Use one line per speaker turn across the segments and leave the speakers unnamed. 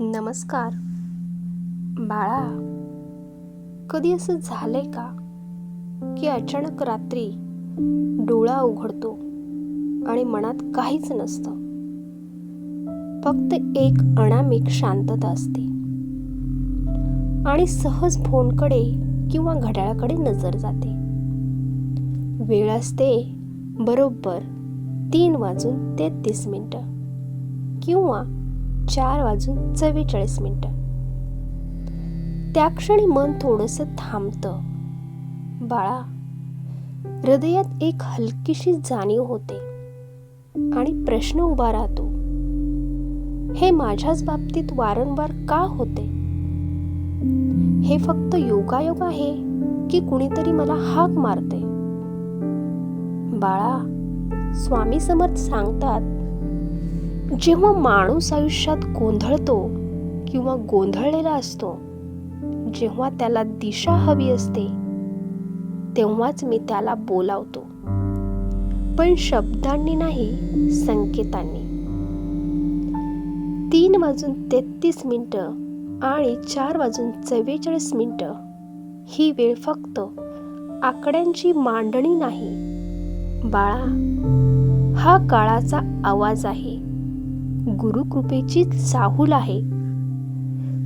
नमस्कार. बाळा कधी असं झालंय का की अचानक रात्री डोळा उघडतो आणि मनात काहीच नसतं? फक्त एक अनामिक शांतता असते. आणि सहज फोनकडे किंवा घड्याळाकडे नजर जाते. वेळ असते बरोबर तीन वाजून तेहतीस मिनटं किंवा चार वाजून चव्वेचाळीस मिनटं. त्या क्षणी मन थोडस थांबतं. बाळा हृदयात एक हलकीशी जाणीव होते आणि प्रश्न उभा राहतो. हे माझ्याच बाबतीत वारंवार का होते? हे फक्त योगायोग आहे की कुणीतरी मला हाक मारते? बाळा स्वामी समर्थ सांगतात जेव्हा माणूस आयुष्यात गोंधळतो किंवा गोंधळलेला असतो जेव्हा त्याला दिशा हवी असते तेव्हाच मी त्याला बोलावतो. पण शब्दांनी नाही संकेतांनी. तीन वाजून तेहतीस मिनटं आणि चार वाजून चव्वेचाळीस मिनटं ही वेळ फक्त आकड्यांची मांडणी नाही. बाळा हा काळाचा आवाज आहे. गुरुकृपेची चाहूल आहे.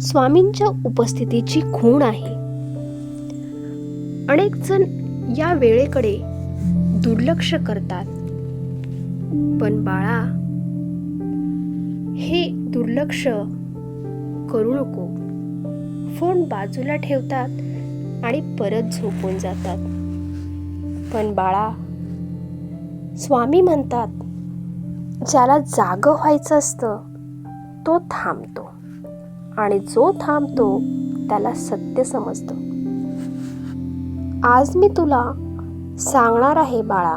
स्वामींच्या उपस्थितीची खूण आहे. अनेक जण या वेळेकडे दुर्लक्ष करतात. पण बाळा हे दुर्लक्ष करू नको. फोन बाजूला ठेवतात आणि परत झोपून जातात. पण बाळा स्वामी म्हणतात ज्याला जाग व्हायचं असतं तो थांबतो. आणि जो थांबतो त्याला सत्य समजतं. आज मी तुला सांगणार आहे बाळा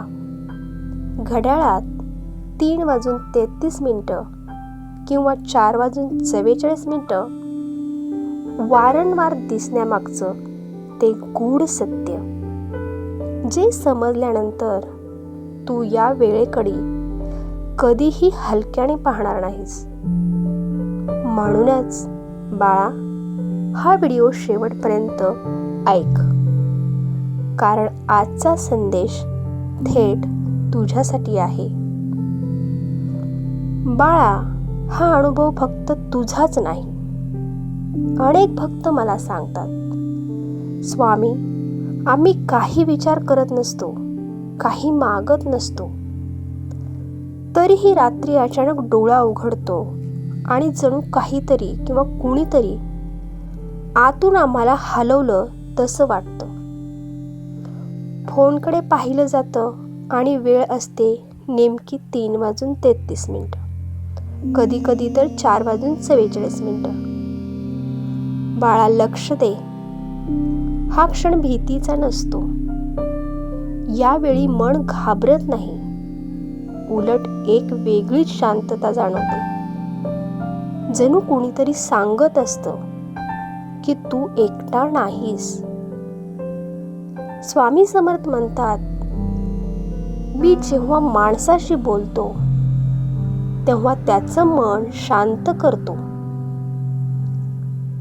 घड्याळात तीन वाजून तेहतीस मिनटं किंवा चार वाजून चव्वेचाळीस मिनटं वारंवार दिसण्यामागचं ते गूढ सत्य. जे समजल्यानंतर तू या वेळेकडे कधीही हलक्याने पाहणार नाहीस. म्हणूनच बाळा हा व्हिडिओ शेवटपर्यंत ऐक. कारण आजचा संदेश थेट तुझ्यासाठी आहे. बाळा हा अनुभव फक्त तुझाच नाही. अनेक भक्त मला सांगतात स्वामी आम्ही काही विचार करत नसतो काही मागत नसतो. तरीही रात्री अचानक डोळा उघडतो आणि जणू काहीतरी किंवा कुणीतरी आतून आम्हाला हलवलं तसं वाटतं. फोनकडे पाहिलं जातं आणि वेळ असते नेमकी तीन वाजून तेहतीस मिनटं. कधी कधी तर चार वाजून चव्वेचाळीस मिनटं. बाळा लक्ष दे. हा क्षण भीतीचा नसतो. यावेळी मन घाबरत नाही. उलट एक वेगळीच शांतता जाणवते. जणू कुणीतरी सांगत असतं की तू एकटा नाहीस. स्वामी समर्थ म्हणतात मी जेव्हा माणसाशी बोलतो तेव्हा त्याचं मन शांत करतो.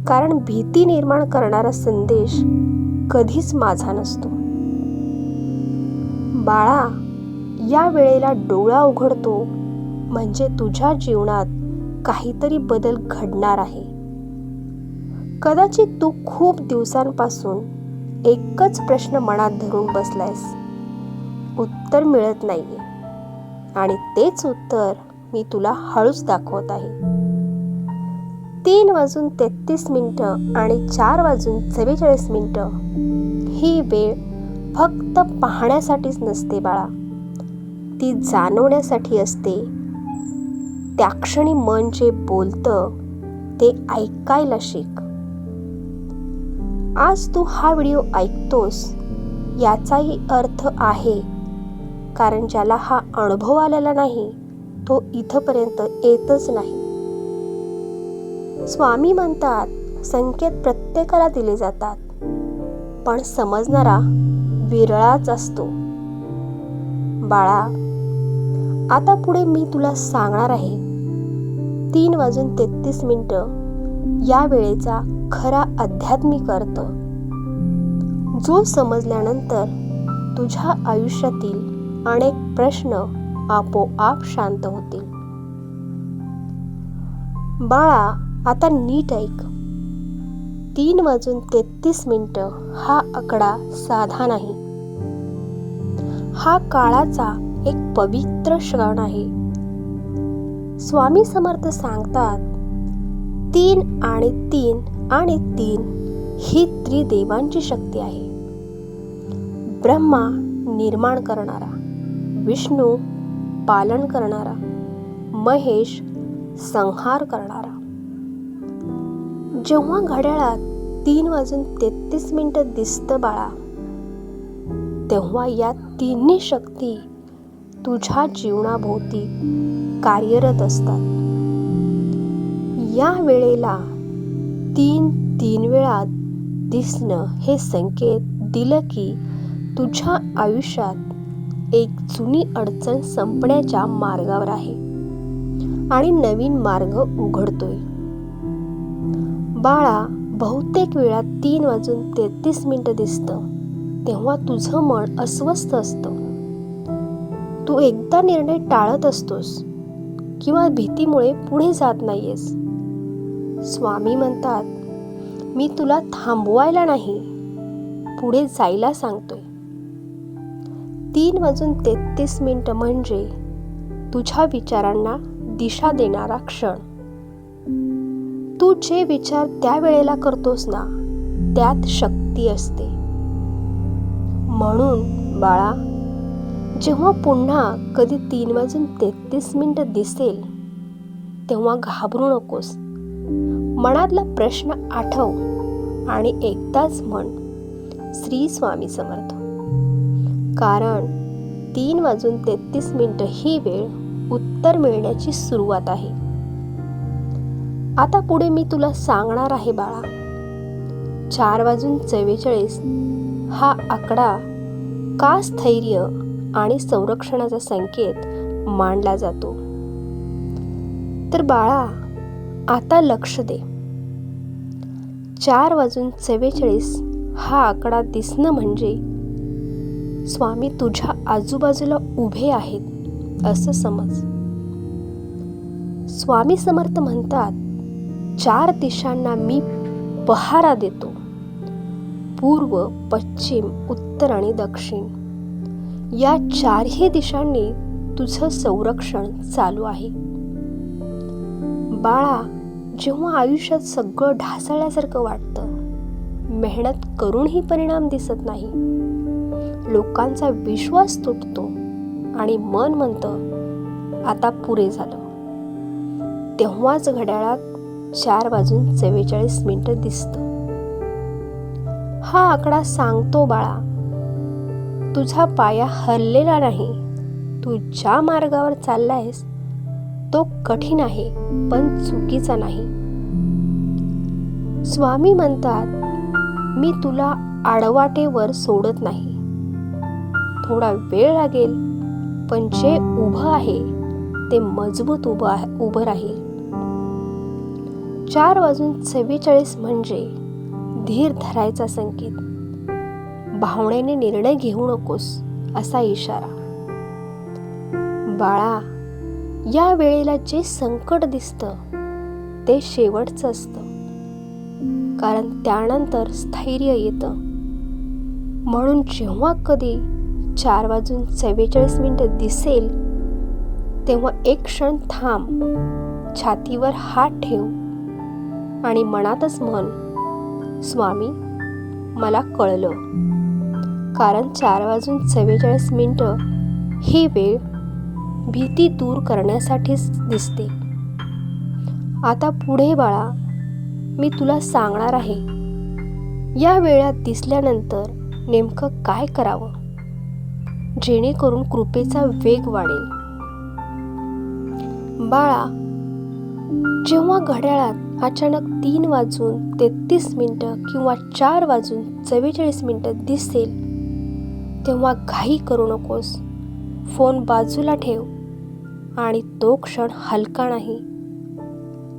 कारण भीती निर्माण करणारा संदेश कधीच माझा नसतो. बाळा या वेळेला डोळा उघडतो म्हणजे तुझ्या जीवनात काहीतरी बदल घडणार आहे. कदाचित तू खूप दिवसांपासून एकच प्रश्न मनात धरून बसलायस. उत्तर मिळत नाहीये. आणि तेच उत्तर मी तुला हळूच दाखवत आहे. तीन वाजून तेहतीस मिनटं आणि चार वाजून चव्वेचाळीस मिनटं ही वेळ फक्त पाहण्यासाठीच नसते बाळा. ती जाणवण्यासाठी असते. त्या क्षणी मन जे बोलतं ते ऐकायला शिक. आज तू हा व्हिडिओ ऐकतोस याचाही अर्थ आहे कारण ज्याला हा अनुभव आलेला नाही तो इथपर्यंत येतच नाही. स्वामी म्हणतात संकेत प्रत्येकाला दिले जातात पण समजणारा विरळाच असतो. बाळा आता पुढे मी तुला सांगणार आहे. तीन वाजून तेहतीस मिनटं या वेळेचा खरा आध्यात्मिक अर्थ जो समजल्यानंतर तुझ्या आयुष्यातील अनेक प्रश्न आपोआप शांत होतील. बाळा आता नीट ऐक. तीन वाजून तेहतीस मिनटं हा आकडा साधा नाही. हा काळाचा एक पवित्र क्षण आहे. स्वामी समर्थ सांगतात तीन आणि तीन आणि तीन ही त्रिदेवांची शक्ती आहे. ब्रह्मा निर्माण करणारा विष्णू पालन करणारा महेश संहार करणारा. जेव्हा घड्याळात तीन वाजून तेहतीस मिनिटं दिसतं बाळा तेव्हा या तिन्ही शक्ती तुझ्या जीवनाभोवती कार्यरत असतात. या वेळेला तीन तीन वेळा दिसणं हे संकेत दिलं की तुझ्या आयुष्यात एक जुनी अडचण संपण्याच्या मार्गावर आहे आणि नवीन मार्ग उघडतोय. बाळा बहुतेक वेळा तीन वाजून तेहतीस मिनटं दिसतं तेव्हा तुझं मन अस्वस्थ असतं. तू एकदा निर्णय टाळत असतोस किंवा भीतीमुळे पुढे जात नाहीयेस. स्वामी म्हणतात मी तुला थांबवायला नाही पुढे जायला सांगतोय. तीन वाजून तेहतीस मिनटं म्हणजे तुझ्या विचारांना दिशा देणारा क्षण. तू जे विचार त्या वेळेला करतोस ना त्यात शक्ती असते. म्हणून बाळा जेव्हा पुन्हा कधी तीन वाजून तेहतीस मिनटं दिसेल तेव्हा घाबरू नकोस. मनातला प्रश्न आठव आणि एकदाच म्हण श्री स्वामी समर्थ. कारण तीन वाजून तेहतीस मिनटं ही वेळ उत्तर मिळण्याची सुरुवात आहे. आता पुढे मी तुला सांगणार आहे बाळा. चार वाजून चव्वेचाळीस हा आकडा का स्थैर्य आणि संरक्षणाचा संकेत मांडला जातो. तर बाळा आता लक्ष दे. चार वाजून चव्वेचाळीस हा आकडा दिसणं म्हणजे स्वामी तुझ्या आजूबाजूला उभे आहेत असं समज. स्वामी समर्थ म्हणतात चार दिशांना मी पहारा देतो. पूर्व पश्चिम उत्तर आणि दक्षिण. या चारही दिशांनी तुझं संरक्षण चालू आहे. बाळा जेव्हा आयुष्यात सगळं ढासळल्यासारखं वाटतं मेहनत करूनही परिणाम दिसत नाही. लोकांचा विश्वास तुटतो आणि मन म्हणतं आता पुरे झालं. तेव्हाच घड्याळात चार वाजून चव्वेचाळीस मिनिटं दिसतं. हा आकडा सांगतो बाळा तुझा पाया हरलेला नाही. तू ज्या मार्गावर चाललायस तो कठीण आहे पण चुकीचा नाही. स्वामी म्हणतात मी तुला आडवाटेवर सोडत नाही. थोडा वेळ लागेल पण जे उभं आहे ते मजबूत उभं आहे उभं राहील. चार वाजून चव्वेचाळीस म्हणजे धीर धरायचा संकेत. भावनेने निर्णय घेऊ नकोस असा इशारा. बाळा या वेळेला जे संकट दिसतं ते शेवटचं असतं. कारण त्यानंतर स्थैर्य येतं. म्हणून जेव्हा कधी चार वाजून चव्वेचाळीस मिनटं दिसेल तेव्हा एक क्षण थांब छातीवर हात ठेव आणि मनातच म्हण स्वामी मला कळलं. कारण चार वाजून चव्वेचाळीस मिनटं ही वेळ भीती दूर करण्यासाठीच दिसते. आता पुढे बाळा मी तुला सांगणार आहे. या वेळात दिसल्यानंतर नेमकं काय करावं? जेणेकरून कृपेचा वेग वाढेल. बाळा जेव्हा घड्याळात अचानक तीन वाजून तेहतीस मिनटं किंवा चार वाजून चव्वेचाळीस मिनटं दिसेल तेव्हा घाई करू नकोस. फोन बाजूला ठेव आणि तो क्षण हलका नाही.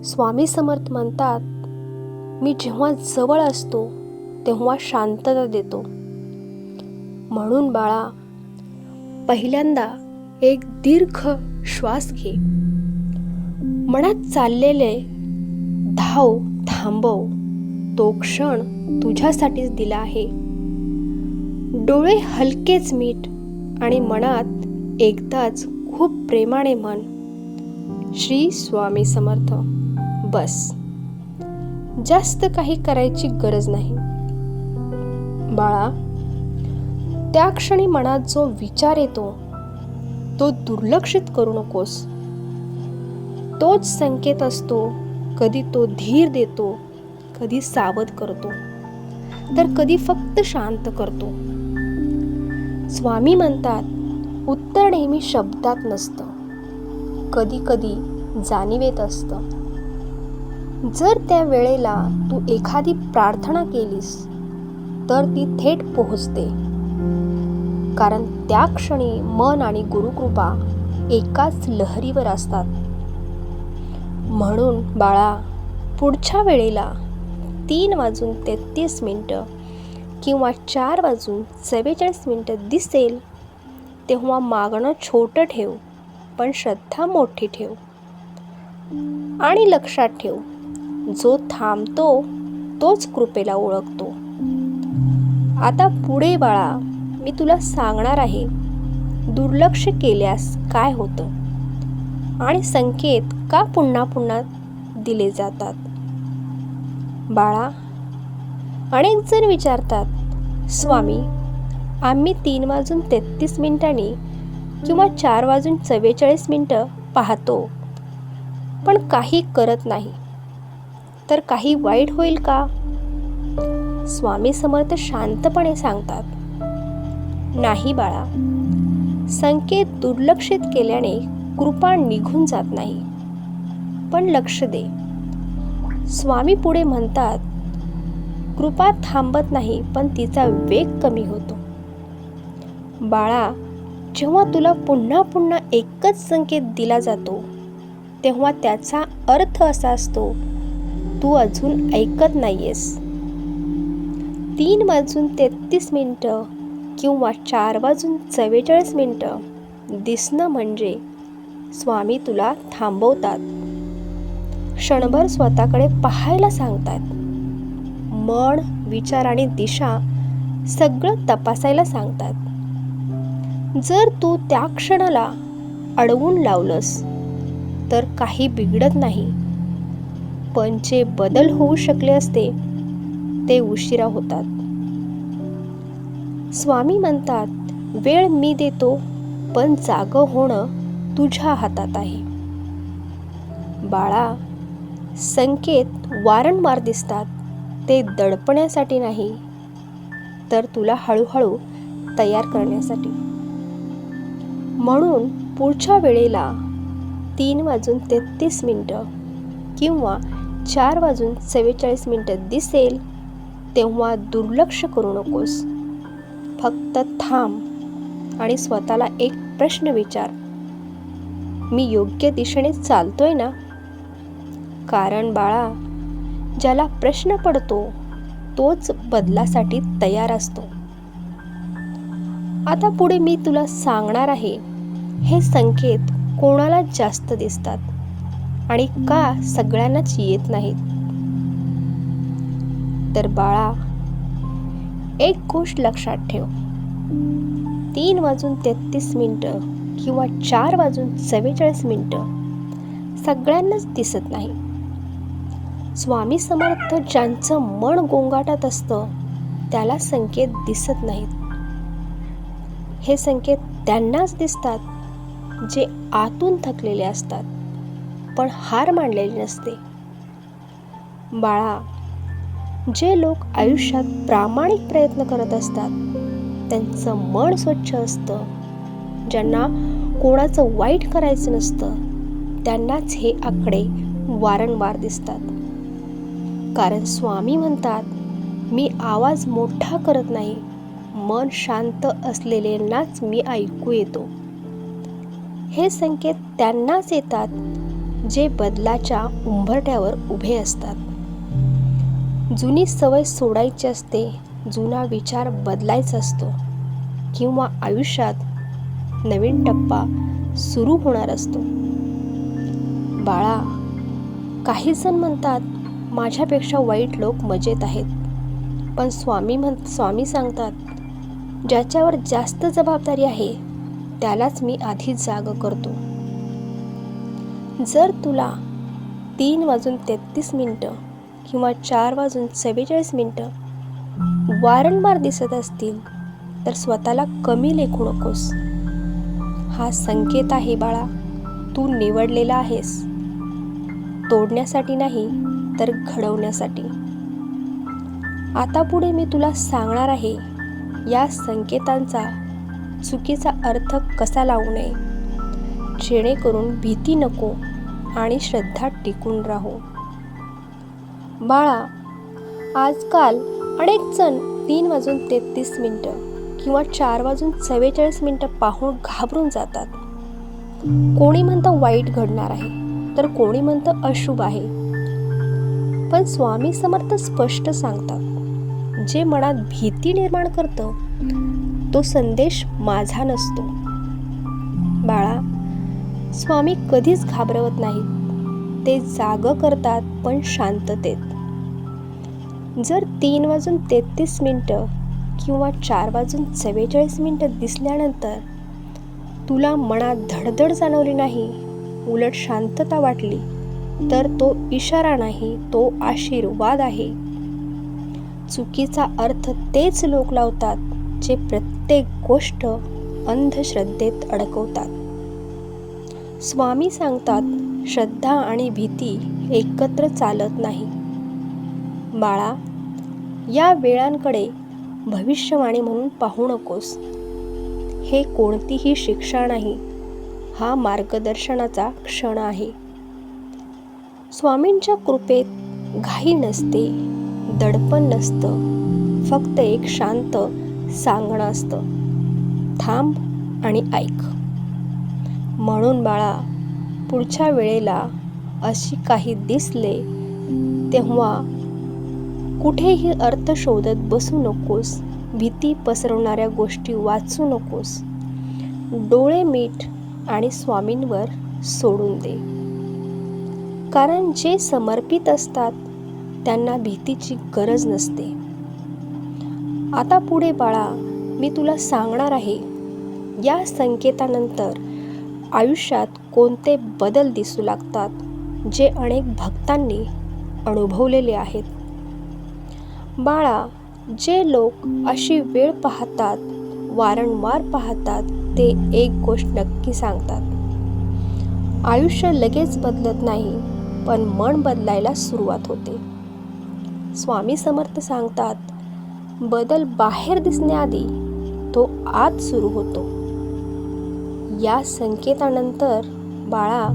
स्वामी समर्थ म्हणतात मी जेव्हा जवळ असतो तेव्हा शांतता देतो. म्हणून बाळा पहिल्यांदा एक दीर्घ श्वास घे. मनात चाललेले धाव थांबव. तो क्षण तुझ्यासाठीच दिला आहे. डोळे हलकेच मीठ आणि मनात एकदाच खूप प्रेमाने म्हण श्री स्वामी समर्थ बस. जास्त काही करायची गरज नाही. बाळा त्या क्षणी मनात जो विचार येतो तो दुर्लक्षित करू नकोस. तोच संकेत असतो कधी तो धीर देतो कधी सावध करतो तर कधी फक्त शांत करतो. स्वामी म्हणतात उत्तर नेहमी शब्दात नसतं. कधी कधी जाणीवेत असतं. जर त्या वेळेला तू एखादी प्रार्थना केलीस तर ती थेट पोहोचते. कारण त्या क्षणी मन आणि गुरुकृपा एकाच लहरीवर असतात. म्हणून बाळा पुढच्या वेळेला तीन वाजून तेहतीस मिनटं किंवा चार वाजून चव्वेचाळीस मिनटं दिसेल तेव्हा मागणं छोटं ठेव पण श्रद्धा मोठी ठेव. आणि लक्षात ठेव जो थांबतो तोच कृपेला ओळखतो. आता पुढे बाळा मी तुला सांगणार आहे दुर्लक्ष केल्यास काय होतं? आणि संकेत का पुन्हा पुन्हा दिले जातात? बाळा अनेक जण विचारतात स्वामी आम्ही तीन वाजून तेहतीस मिनिटांनी किंवा चार वाजून चव्वेचाळीस मिनटं पाहतो पण काही करत नाही. तर काही वाईट होईल का? स्वामी समर्थ शांतपणे सांगतात नाही बाळा. संकेत दुर्लक्षित केल्याने कृपा निघून जात नाही. पण लक्ष दे. स्वामी पुढे म्हणतात कृपा थांबत नाही पण तिचा वेग कमी होतो. बाळा जेव्हा तुला पुन्हा पुन्हा एकच संकेत दिला जातो तेव्हा त्याचा अर्थ असा असतो तू अजून ऐकत नाहीयेस. तीन वाजून तेहतीस मिनटं किंवा चार वाजून चव्वेचाळीस मिनटं दिसणं म्हणजे स्वामी तुला थांबवतात. क्षणभर स्वतःकडे पाहायला सांगतात. मन विचार आणि दिशा सगळं तपासायला सांगतात. जर तू त्या क्षणाला अडवून लावलंस तर काही बिघडत नाही. पण जे बदल होऊ शकले असते ते उशिरा होतात. स्वामी म्हणतात वेळ मी देतो पण जाग होणं तुझ्या हातात आहे. बाळा संकेत वारंवार दिसतात. ते दडपण्यासाठी नाही तर तुला हळूहळू तयार करण्यासाठी. म्हणून पुढच्या वेळेला तीन वाजून तेहतीस मिनटं किंवा चार वाजून चव्वेचाळीस मिनटं दिसेल तेव्हा दुर्लक्ष करू नकोस. फक्त थांब आणि स्वतःला एक प्रश्न विचार. मी योग्य दिशेने चालतोय ना? कारण बाळा ज्याला प्रश्न पडतो तोच बदलासाठी तयार असतो. आता पुढे मी तुला सांगणार आहे हे संकेत कोणाला जास्त दिसतात आणि का सगळ्यांनाच येत नाहीत. तर बाळा एक गोष्ट लक्षात ठेव. तीन वाजून तेहतीस मिनटं किंवा चार वाजून चव्वेचाळीस मिनटं सगळ्यांनाच दिसत नाही स्वामी समर्थ ज्यांचं मन गोंगाटात असतं त्याला संकेत दिसत नाहीत. हे संकेत त्यांनाच दिसतात जे आतून थकलेले असतात पण हार मांडलेली नसते. बाळा जे लोक आयुष्यात प्रामाणिक प्रयत्न करत असतात त्यांचं मन स्वच्छ असतं. ज्यांना कोणाचं वाईट करायचं नसतं त्यांनाच हे आकडे वारंवार दिसतात. कारण स्वामी म्हणतात मी आवाज मोठा करत नाही मन शांत असलेल्यांनाच मी ऐकू येतो. हे संकेत त्यांनाच येतात जे बदलाच्या उंबरट्यावर उभे असतात. जुनी सवय सोडायची असते जुना विचार बदलायचा असतो किंवा आयुष्यात नवीन टप्पा सुरू होणार असतो. बाळा काही जण म्हणतात माझ्यापेक्षा वाईट लोक मजेत आहेत. पण स्वामी म्हण स्वामी सांगतात ज्याच्यावर जास्त जबाबदारी आहे त्यालाच मी आधी जाग करतो. जर तुला तीन वाजून तेहतीस मिनटं किंवा चार वाजून चव्वेचाळीस मिनटं वारंवार दिसत असतील तर स्वतःला कमी लेखू नकोस. हा संकेत आहे बाळा तू निवडलेला आहेस. तोडण्यासाठी नाही तर घडवण्यासाठी. आता पुढे मी तुला सांगणार आहे या संकेतांचा चुकीचा अर्थ कसा लावू नये. जेणेकरून भीती नको आणि श्रद्धा टिकून राहू. बाळा आजकाल अनेक जण तीन वाजून तेहतीस मिनटं किंवा चार वाजून चव्वेचाळीस मिनटं पाहून घाबरून जातात. कोणी म्हणतं वाईट घडणार आहे तर कोणी म्हणतं अशुभ आहे. पण स्वामी समर्थ स्पष्ट सांगतात जे मनात भीती निर्माण करतं तो संदेश माझा नसतो. बाळा स्वामी कधीच घाबरवत नाहीत. ते जाग करतात पण शांततेत. जर तीन वाजून तेहतीस मिनटं किंवा चार वाजून चव्वेचाळीस मिनटं दिसल्यानंतर तुला मनात धडधड जाणवली नाही उलट शांतता वाटली तर तो इशारा नाही तो आशीर्वाद आहे. चुकीचा अर्थ तेच लोक लावतात जे प्रत्येक गोष्ट अंधश्रद्धेत अडकवतात. स्वामी सांगतात श्रद्धा आणि भीती एकत्र चालत नाही. बाळा या वेळांकडे भविष्यवाणी म्हणून पाहू नकोस. हे कोणतीही शिक्षा नाही हा मार्गदर्शनाचा क्षण आहे. स्वामींच्या कृपेत घाई नसते दडपण नसतं फक्त एक शांत सांगणं असतं. थांब आणि ऐक. म्हणून बाळा पुढच्या वेळेला अशी काही दिसले तेव्हा कुठेही अर्थ शोधत बसू नकोस भीती पसरवणाऱ्या गोष्टी वाचू नकोस. डोळे मीठ आणि स्वामींवर सोडून दे. कारण जे समर्पित असतात त्यांना भीतीची गरज नसते. आता पुढे बाळा मी तुला सांगणार आहे या संकेतानंतर आयुष्यात कोणते बदल दिसू लागतात जे अनेक भक्तांनी अनुभवलेले आहेत. बाळा जे लोक अशी वेळ पाहतात वारंवार पाहतात ते एक गोष्ट नक्की सांगतात. आयुष्य लगेच बदलत नाही. पण मन बदलायला सुरुवात होते. स्वामी समर्थ सांगतात बदल बाहेर दिसण्याआधी तो आत सुरू होतो. या संकेतानंतर बाळा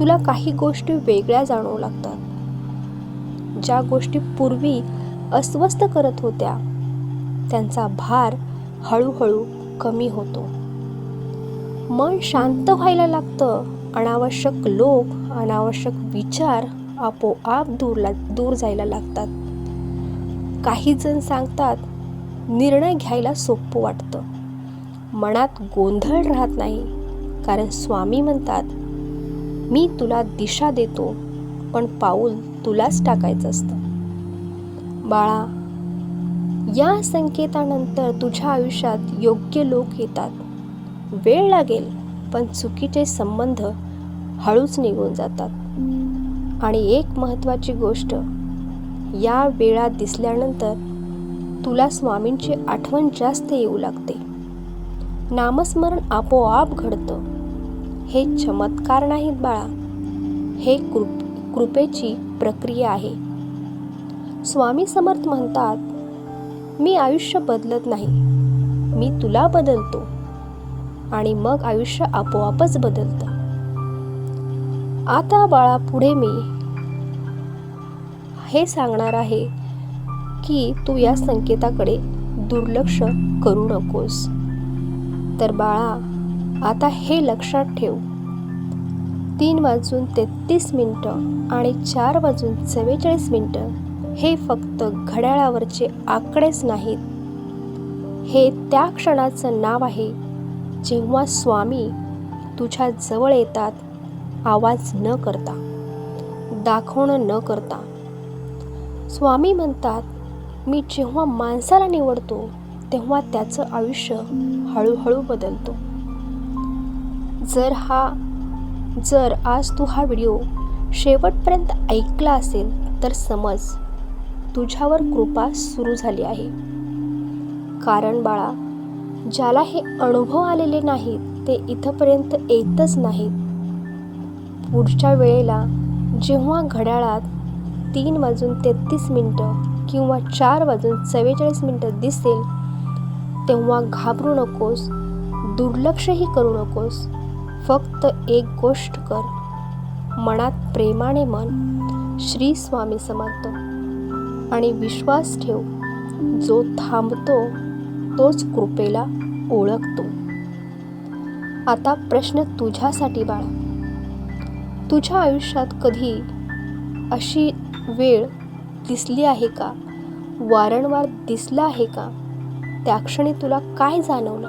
तुला काही गोष्टी वेगळ्या जाणवू लागतात. ज्या गोष्टी पूर्वी अस्वस्थ करत होत्या त्यांचा भार हळूहळू कमी होतो. मन शांत व्हायला लागतं. अनावश्यक लोक अनावश्यक विचार आपोआप दूरला दूर जायला लागतात. काही जण सांगतात निर्णय घ्यायला सोपं वाटतं. मनात गोंधळ राहत नाही. कारण स्वामी म्हणतात मी तुला दिशा देतो पण पाऊल तुलाच टाकायचं असतं. बाळा या संकेतानंतर तुझ्या आयुष्यात योग्य लोक येतात. वेळ लागेल पण चुकीचे संबंध हळूच निघून जातात. आणि एक महत्त्वाची गोष्ट या वेळा दिसल्यानंतर तुला स्वामींची आठवण जास्त येऊ लागते. नामस्मरण आपोआप घडतं. हे चमत्कार नाहीत बाळा. हे कृप कृपेची प्रक्रिया आहे. स्वामी समर्थ म्हणतात मी आयुष्य बदलत नाही. मी तुला बदलतो. आणि मग आयुष्य आपोआपच बदलतं. आता बाळा पुढे मी हे सांगणार आहे की तू या संकेताकडे दुर्लक्ष करू नकोस. तर बाळा आता हे लक्षात ठेव. तीन वाजून तेहतीस मिनटं आणि चार वाजून चव्वेचाळीस मिनटं हे फक्त घड्याळावरचे आकडेच नाहीत. हे त्या क्षणाचं नाव आहे जेव्हा स्वामी तुझ्या जवळ येतात आवाज न करता दाखवणं न करता. स्वामी म्हणतात मी जेव्हा माणसाला निवडतो तेव्हा त्याचं आयुष्य हळूहळू बदलतो. जर हा जर आज तू हा व्हिडिओ शेवटपर्यंत ऐकला असेल तर समज तुझ्यावर कृपा सुरू झाली आहे. कारण बाळा ज्याला हे अनुभव आलेले नाहीत ते इथंपर्यंत येतच नाहीत. पुढच्या वेळेला जेव्हा घड्याळात तीन वाजून तेहतीस मिनटं किंवा चार वाजून चव्वेचाळीस मिनटं दिसेल तेव्हा घाबरू नकोस दुर्लक्षही करू नकोस. फक्त एक गोष्ट कर. मनात प्रेमाने मन श्री स्वामी समर्थ. आणि विश्वास ठेव जो थांबतो तोच कृपेला ओळखतो. आता प्रश्न तुझ्यासाठी बाळा. तुझ्या आयुष्यात कधी अशी वेळ दिसली आहे का? वारंवार दिसला आहे का? त्या क्षणी तुला काय जाणवलं?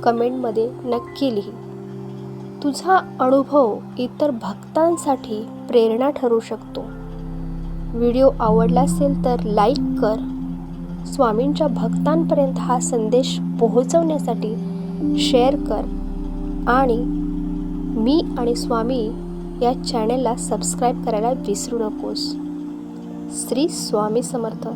कमेंटमध्ये नक्की लिही. तुझा अनुभव इतर भक्तांसाठी प्रेरणा ठरू शकतो. व्हिडिओ आवडला असेल तर लाईक कर. स्वामींच्या भक्तांपर्यंत हा संदेश पोहोचवण्यासाठी शेअर कर आणि मी आणि स्वामी या चॅनलला सबस्क्राईब करायला विसरू नकोस. श्री स्वामी समर्थ.